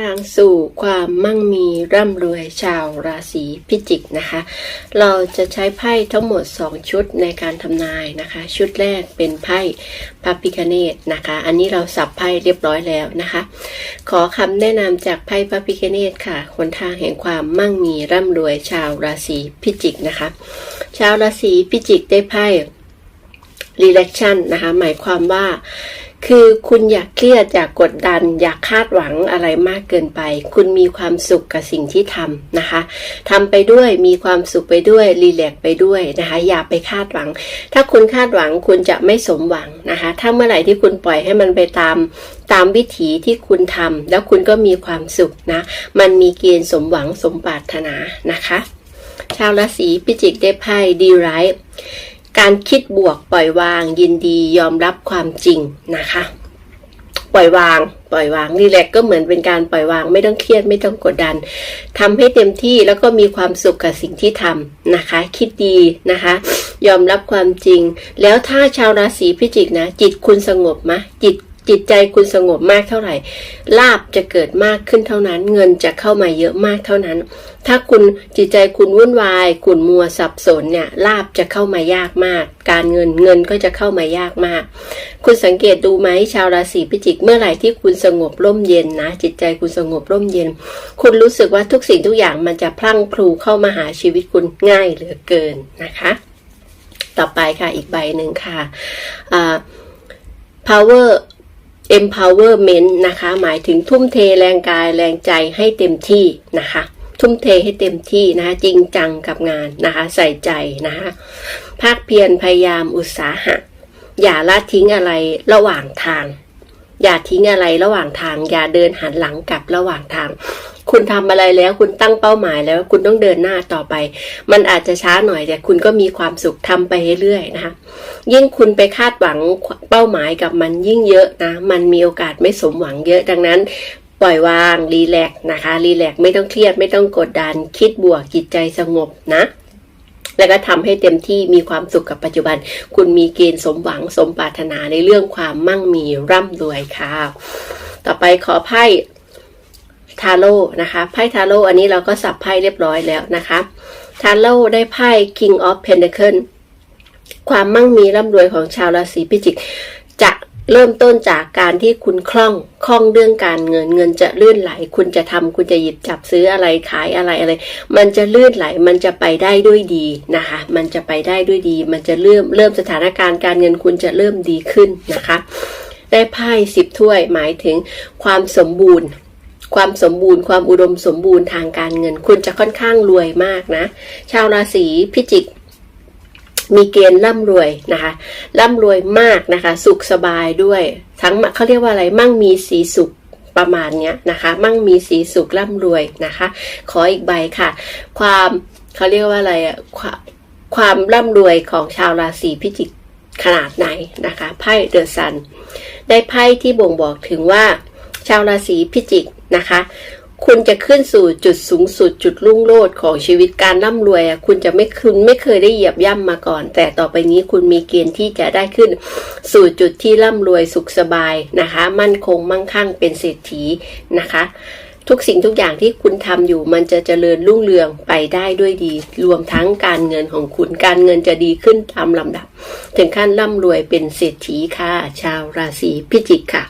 ทางสู่ความมั่งมีร่ำรวยชาวราศีพิจิกนะคะ เราจะใช้ไพ่ทั้งหมด 2 ชุดในการทำนายนะคะ ชุดแรกเป็นไพ่พระพิคเนตนะคะ อันนี้เราสับไพ่เรียบร้อยแล้วนะคะ ขอคำแนะนำจากไพ่พระพิคเนตค่ะหนทางแห่งความมั่งมีร่ำรวยชาวราศีพิจิกนะคะ ชาวราศีพิจิกได้ไพ่ relaxation นะคะ หมายความว่า คือคุณอยากเครียดอยากกดดัน อยากคาดหวังอะไรมากเกินไป คุณมีความสุขกับสิ่งที่ทำนะคะทำไปด้วยมีความสุขไปด้วยรีแลกไปด้วยนะคะ อย่าไปคาดหวัง ถ้าคุณคาดหวังคุณจะไม่สมหวังนะคะ ถ้าเมื่อไหร่ที่คุณปล่อยให้มันไปตามตามวิถีที่คุณทำแล้วคุณก็มีความสุขนะ มันมีเกณฑ์สมหวังสมปรารถนานะคะ ชาวราศีพิจิกได้ไพ่ดีไรท์ การคิดบวกปล่อยวางยินดียอมรับความจริงนะคะ ปล่อยวาง ปล่อยวางรีแลกก็เหมือนเป็นการปล่อยวางไม่ต้องเครียดไม่ต้องกดดันทำให้เต็มที่แล้วก็มีความสุขกับสิ่งที่ทำนะคะ คิดดีนะคะ ยอมรับความจริง แล้วถ้าชาวราศีพิจิกนะ จิตคุณสงบมะจิต จิตใจคุณสงบมากเท่าไหร่ ลาบจะเกิดมากขึ้นเท่านั้น เงินจะเข้ามาเยอะมากเท่านั้น ถ้าคุณจิตใจคุณวุ่นวายขุ่นมัวสับสนเนี่ย ลาบจะเข้ามายากมาก การเงินเงินก็จะเข้ามายากมาก คุณสังเกตดูไหมชาวราศีพิจิกเมื่อไหร่ที่คุณสงบร่มเย็นนะ จิตใจคุณสงบร่มเย็น คุณรู้สึกว่าทุกสิ่งทุกอย่างมันจะพลั่งพลูเข้ามาหาชีวิตคุณง่ายเหลือเกินนะคะ ต่อไปค่ะอีกใบหนึ่งค่ะ power empowerment นะคะ หมายถึงทุ่มเทแรงกายแรงใจให้เต็มที่นะคะ ทุ่มเทให้เต็มที่นะคะจริงจังกับงานนะคะ ใส่ใจนะคะภาคเพียรพยายามอุตสาหะ อย่าละทิ้งอะไรระหว่างทาง อย่าทิ้งอะไรระหว่างทาง อย่าเดินหันหลังกลับระหว่างทาง คุณทำอะไรแล้ว คุณตั้งเป้าหมายแล้ว คุณต้องเดินหน้าต่อไป มันอาจจะช้าหน่อยแต่คุณก็มีความสุขทำไปเรื่อยๆนะคะยิ่งคุณไปคาดหวังเป้าหมายกับมันยิ่งเยอะนะมันมีโอกาสไม่สมหวังเยอะดังนั้นปล่อยวางรีแลกซ์นะคะรีแลกซ์ไม่ต้องเครียดไม่ต้องกดดัน คิดบวกจิตใจสงบนะแล้วก็ทำให้เต็มที่มีความสุขกับปัจจุบัน คุณมีเกณฑ์สมหวังสมปรารถนาในเรื่องความมั่งมีร่ำรวยค่ะ ต่อไปขอไพ่ ทาโร่นะคะไพ่ทาโร่อันนี้เราก็สับไพ่เรียบร้อยแล้วนะคะทาโร่ได้ไพ่ King of Pentacle ความมั่งมีร่ำรวยของชาวราศีพิจิก จะเริ่มต้นจากการที่คุณคล่องคล่องเรื่องการเงินเงินจะลื่นไหล คุณจะทำคุณจะหยิบจับซื้ออะไรขายอะไรอะไร มันจะลื่นไหลมันจะไปได้ด้วยดีนะคะ มันจะไปได้ด้วยดี มันจะเริ่มเริ่มสถานการณ์การเงินคุณจะเริ่มดีขึ้นนะคะ ได้ไพ่สิบถ้วยหมายถึงความสมบูรณ์ ความสมบูรณ์ความอุดมสมบูรณ์ทางการเงิน คุณจะค่อนข้างรวยมากนะ ชาวราศีพิจิก มีเกณฑ์ร่ำรวยนะคะร่ำรวยมากนะคะ สุขสบายด้วย ทั้งเขาเรียกว่าอะไรมั่งมีสีสุขประมาณเนี้ยนะคะ มั่งมีสีสุขร่ำรวยนะคะ ขออีกใบค่ะ ความเขาเรียกว่าอะไรอะความความร่ำรวยของชาวราศีพิจิกขนาดไหนนะคะไพ่เดอะซันได้ไพ่ที่บ่งบอกถึงว่า ชาวราศีพิจิกนะคะ คุณจะขึ้นสู่จุดสูงสุดจุดรุ่งโรจน์ของชีวิตการร่ำรวย คุณจะไม่คุณไม่เคยได้เหยียบย่ำมาก่อน แต่ต่อไปนี้คุณมีเกณฑ์ที่จะได้ขึ้น สู่จุดที่ร่ำรวยสุขสบายนะคะ มั่นคงมั่งคั่งเป็นเศรษฐีนะคะทุกสิ่งทุกอย่างที่คุณทำอยู่มันจะเจริญรุ่งเรืองไปได้ด้วยดี รวมทั้งการเงินของคุณการเงินจะดีขึ้นตามลำดับ ถึงขั้นร่ำรวยเป็นเศรษฐีค่ะ ชาวราศีพิจิกค่ะ